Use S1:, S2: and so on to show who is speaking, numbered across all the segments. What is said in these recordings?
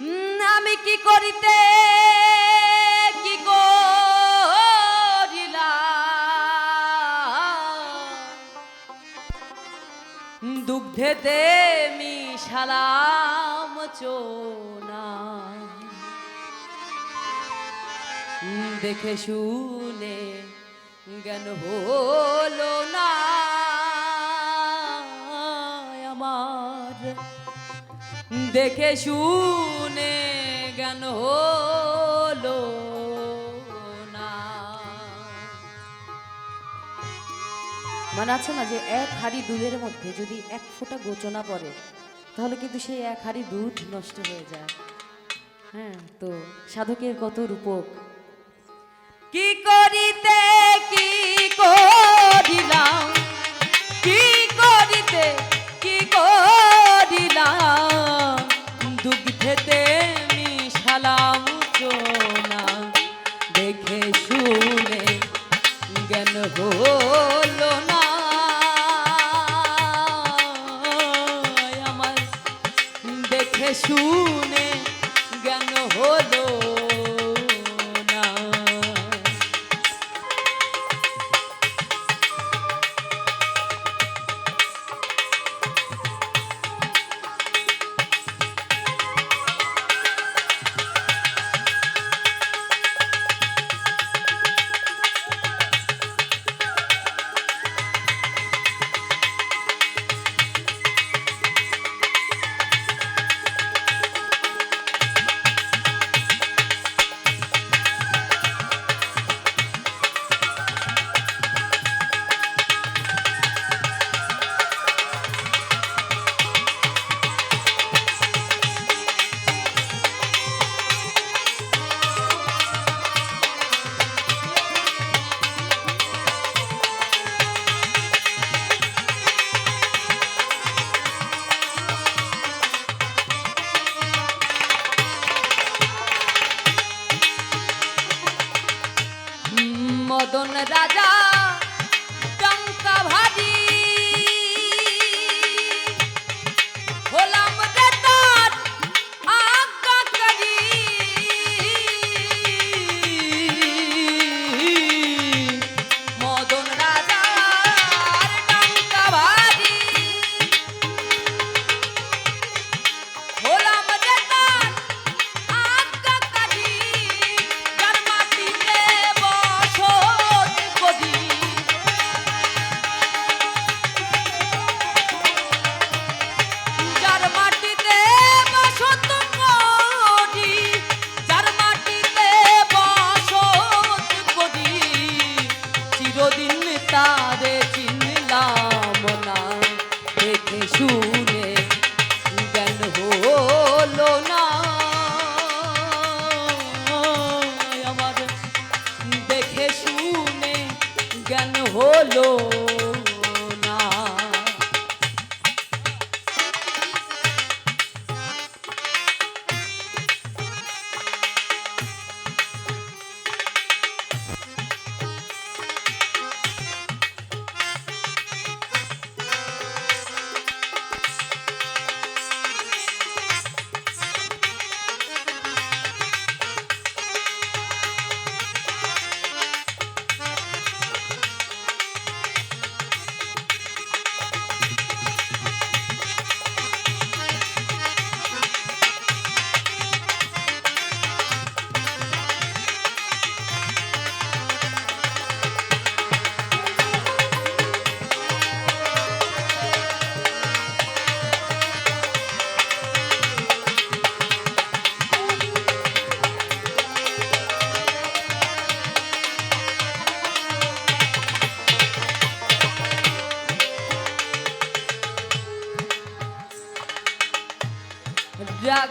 S1: আমি কি করিতে কি করিলাম? দুগ্ধেতে মিশালাম চোনা। দেখে শুনে জ্ঞান হলো না। দেখে শুনে জ্ঞান হলো না। মানে আছে না যে এক হাড়ি দুধের মধ্যে যদি এক ফোঁটা গোচনা পড়ে তাহলে কিন্তু সেই এক হাড়ি দুধ নষ্ট হয়ে যায়। হ্যাঁ তো সাধকের কত রূপক। কি করিতে কি করিলাম কি দেখে শুনে জ্ঞান হলো জ্ঞান হলো।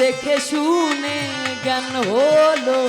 S1: দেখে শুনে জ্ঞান হলো।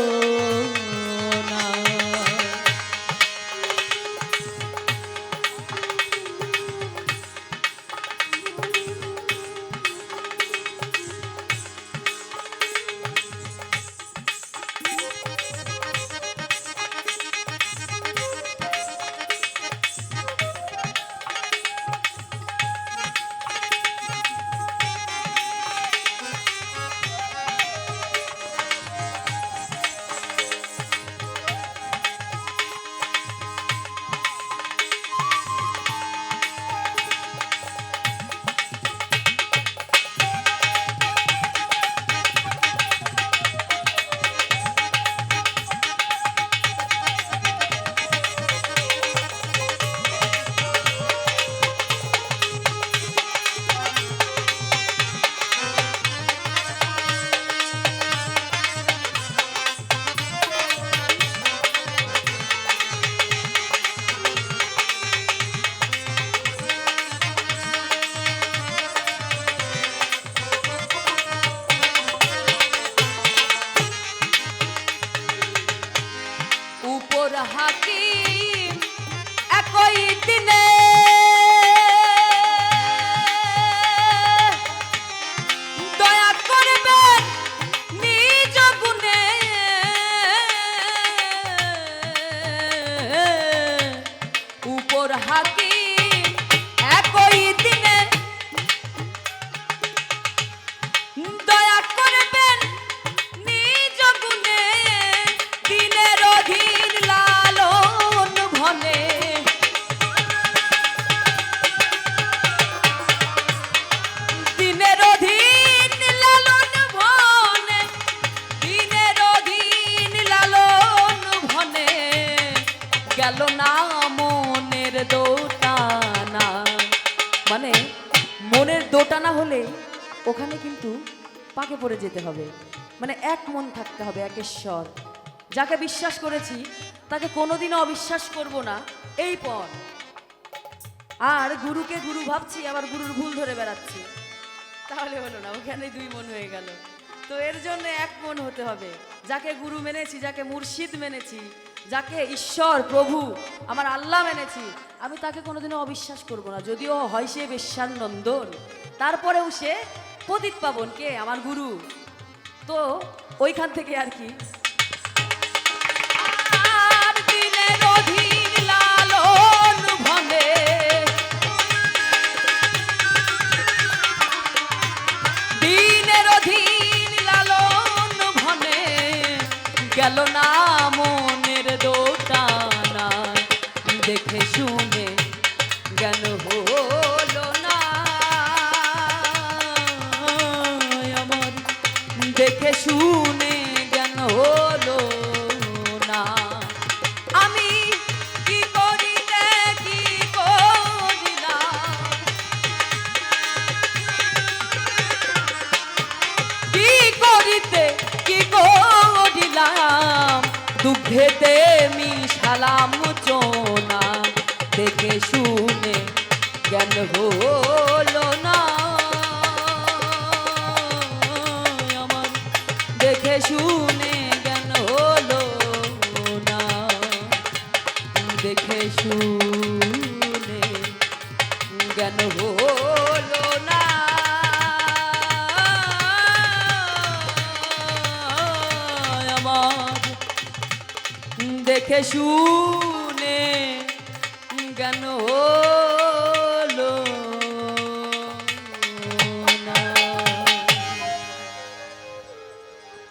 S1: মনের দোটানা হলে ওখানে কিন্তু পাকে পড়ে যেতে হবে। মানে এক মন থাকতে হবে একেশ্বর যাকে বিশ্বাস করেছি, তাকে কোনোদিনও অবিশ্বাস করব না। এই পর আর গুরুকে গুরু ভাবছি, আবার গুরুর ভুল ধরে বেড়াচ্ছি। তাহলে হলো না, ওখানে দুই মন হয়ে গেল। তো এর জন্য এক মন হতে হবে। যাকে গুরু মেনেছি, যাকে মুর্শিদ মেনেছি, যাকে ঈশ্বর, প্রভু, আমার আল্লাহ মেনেছি, আমি তাকে কোনোদিনও অবিশ্বাস করব না। যদিও হয় সে বেশ্যার নন্দন তারপরেও সে পতিত পাবন কে আমার গুরু। তো ওইখান থেকে আর কি। গেল না মনের দোটানা। দেখে শুনে জ্ঞান হলো শুনে জ্ঞান হলো না। আমি কি করিতে কি করিলাম? কি করিতে, কি করিলাম? দুঃখেতে মিশালাম চোনা। দেখে শুনে জ্ঞান হলো দেখে শুনে জ্ঞান হলো না। দেখে শুনে জ্ঞান হলো না। আমার দেখে শুনে